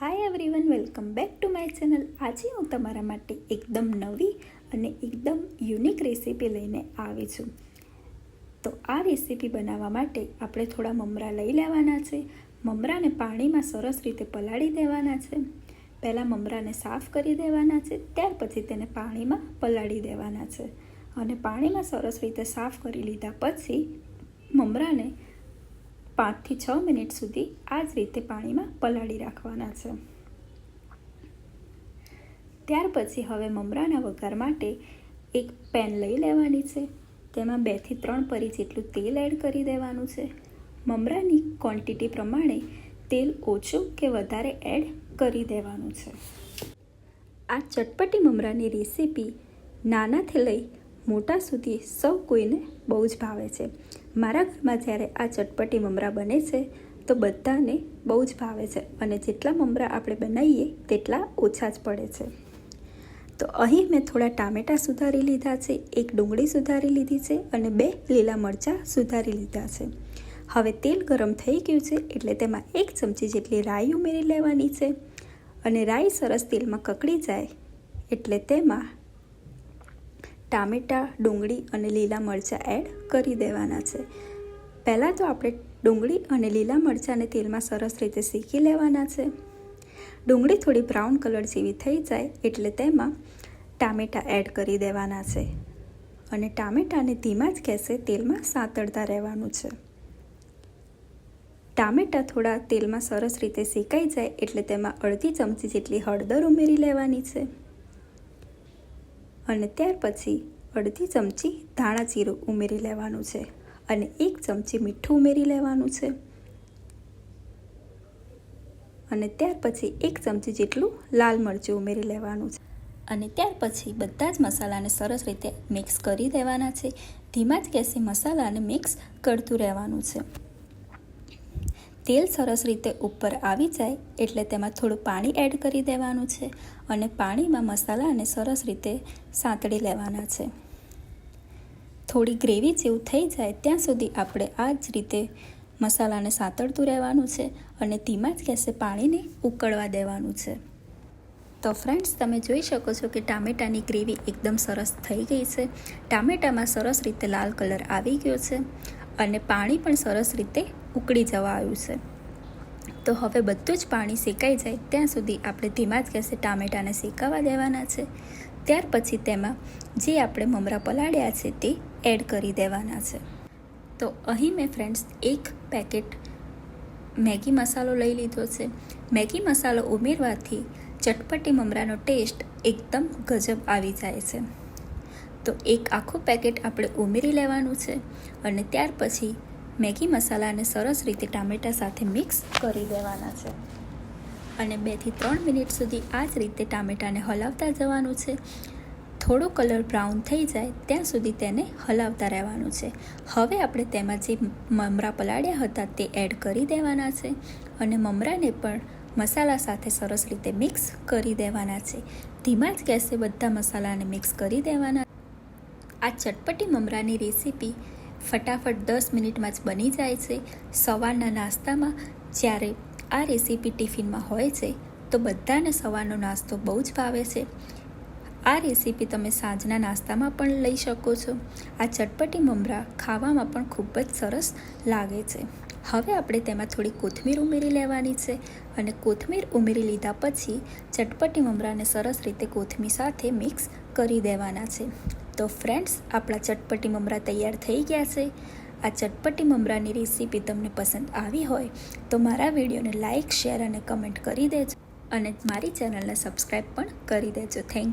Hi everyone welcome back to my channel આજે હું તમારા માટે એકદમ નવી અને એકદમ યુનિક રેસીપી લઈને આવી છું. તો આ રેસીપી બનાવવા માટે આપણે થોડા મમરા લઈ લેવાના છે. મમરાને પાણીમાં સરસ રીતે પલાળી દેવાના છે. પહેલાં મમરાને સાફ કરી દેવાના છે, ત્યાર પછી તેને પાણીમાં પલાળી દેવાના છે. અને પાણીમાં સરસ રીતે સાફ કરી લીધા પછી મમરાને પાંચથી છ મિનિટ સુધી આ જ રીતે પાણીમાં પલાળી રાખવાના છે. ત્યાર પછી હવે મમરાના વઘાર માટે એક પેન લઈ લેવાની છે. તેમાં બેથી ત્રણ પરી જેટલું તેલ એડ કરી દેવાનું છે. મમરાની ક્વોન્ટિટી પ્રમાણે તેલ ઓછું કે વધારે એડ કરી દેવાનું છે. આ ચટપટી મમરાની રેસીપી નાનાથી લઈ મોટા સુધી સૌ કોઈને બહુ જ ભાવે છે. મારા ઘરમાં જ્યારે આ ચટપટી મમરા બને છે, તો બધાને બહુ જ ભાવે છે અને જેટલા મમરા આપણે બનાવીએ તેટલા ઓછા જ પડે છે. તો અહીં મેં થોડા ટામેટાં સુધારી લીધા છે, એક ડુંગળી સુધારી લીધી છે અને બે લીલા મરચાં સુધારી લીધા છે. હવે તેલ ગરમ થઈ ગયું છે એટલે તેમાં એક ચમચી જેટલી રાઈ ઉમેરી લેવાની છે અને રાઈ સરસ તેલમાં કકડી જાય એટલે તેમાં ટામેટાં, ડુંગળી અને લીલા મરચાં એડ કરી દેવાના છે. પહેલાં તો આપણે ડુંગળી અને લીલા મરચાંને તેલમાં સરસ રીતે શેકી લેવાના છે. ડુંગળી થોડી બ્રાઉન કલર જેવી થઈ જાય એટલે તેમાં ટામેટાં એડ કરી દેવાના છે. અને ટામેટાને ધીમા જ ગેસે તેલમાં સાંતળતા રહેવાનું છે. ટામેટાં થોડા તેલમાં સરસ રીતે શેકાઈ જાય એટલે તેમાં અડધી ચમચી જેટલી હળદર ઉમેરી લેવાની છે. અને ત્યાર પછી અડધી ચમચી ધાણા જીરું ઉમેરી લેવાનું છે અને એક ચમચી મીઠું ઉમેરી લેવાનું છે. અને ત્યાર પછી એક ચમચી જેટલું લાલ મરચું ઉમેરી લેવાનું છે. અને ત્યાર પછી બધા જ મસાલાને સરસ રીતે મિક્સ કરી દેવાના છે. ધીમા જ ગેસે મસાલાને મિક્સ કરતું રહેવાનું છે. તેલ સરસ રીતે ઉપર આવી જાય એટલે તેમાં થોડું પાણી એડ કરી દેવાનું છે અને પાણીમાં મસાલાને સરસ રીતે સાંતળી લેવાના છે. થોડી ગ્રેવી જેવું થઈ જાય ત્યાં સુધી આપણે આ જ રીતે મસાલાને સાંતળતું રહેવાનું છે અને ધીમા જ ગેસે પાણીને ઉકળવા દેવાનું છે. તો ફ્રેન્ડ્સ, તમે જોઈ શકો છો કે ટામેટાની ગ્રેવી એકદમ સરસ થઈ ગઈ છે. ટામેટામાં સરસ રીતે લાલ કલર આવી ગયો છે અને પાણી પણ સરસ રીતે ઉકળી જવા આવ્યું છે. તો હવે બધું જ પાણી શેકાઈ જાય ત્યાં સુધી આપણે ધીમા જ ગેસે ટામેટાને શેકાવા દેવાના છે. ત્યાર પછી તેમાં જે આપણે મમરા પલાળ્યા છે તે એડ કરી દેવાના છે. તો અહીં મેં ફ્રેન્ડ્સ એક પેકેટ મેગી મસાલો લઈ લીધો છે. મેગી મસાલો ઉમેરવાથી ચટપટી મમરાનો ટેસ્ટ એકદમ ગજબ આવી જાય છે. તો એક આખું પેકેટ આપણે ઉમેરી લેવાનું છે અને ત્યાર પછી મેગી મસાલાને સરસ રીતે ટામેટા સાથે મિક્સ કરી દેવાના છે. અને બેથી ત્રણ મિનિટ સુધી આ જ રીતે ટામેટાને હલાવતા જવાનું છે. થોડો કલર બ્રાઉન થઈ જાય ત્યાં સુધી તેને હલાવતા રહેવાનું છે. હવે આપણે તેમાં જે મમરા પલાળ્યા હતા તે એડ કરી દેવાના છે અને મમરાને પણ મસાલા સાથે સરસ રીતે મિક્સ કરી દેવાના છે. ધીમા જ ગેસે બધા મસાલાને મિક્સ કરી દેવાના. આ ચટપટી મમરાની રેસીપી ફટાફટ દસ મિનિટમાં જ બની જાય છે. સવારના નાસ્તામાં જ્યારે આ રેસીપી ટિફિનમાં હોય છે, તો બધાને સવારનો નાસ્તો બહુ જ ભાવે છે. આ રેસીપી તમે સાંજના નાસ્તામાં પણ લઈ શકો છો. આ ચટપટી મમરા ખાવામાં પણ ખૂબ જ સરસ લાગે છે. હવે આપણે તેમાં થોડી કોથમીર ઉમેરી લેવાની છે અને કોથમીર ઉમેરી લીધા પછી ચટપટી મમરાને સરસ રીતે કોથમીર સાથે મિક્સ કરી દેવાના છે. તો ફ્રેન્ડ્સ આપણા ચટપટી મમરા તૈયાર થઈ ગયા છે. આ ચટપટી મમરાની રેસીપી તમને પસંદ આવી હોય, તો મારા વિડીયોને લાઇક શેર અને કમેન્ટ કરી દેજો. અને મારી ચેનલને સબસ્ક્રાઈબ પણ કરી દેજો. થેન્ક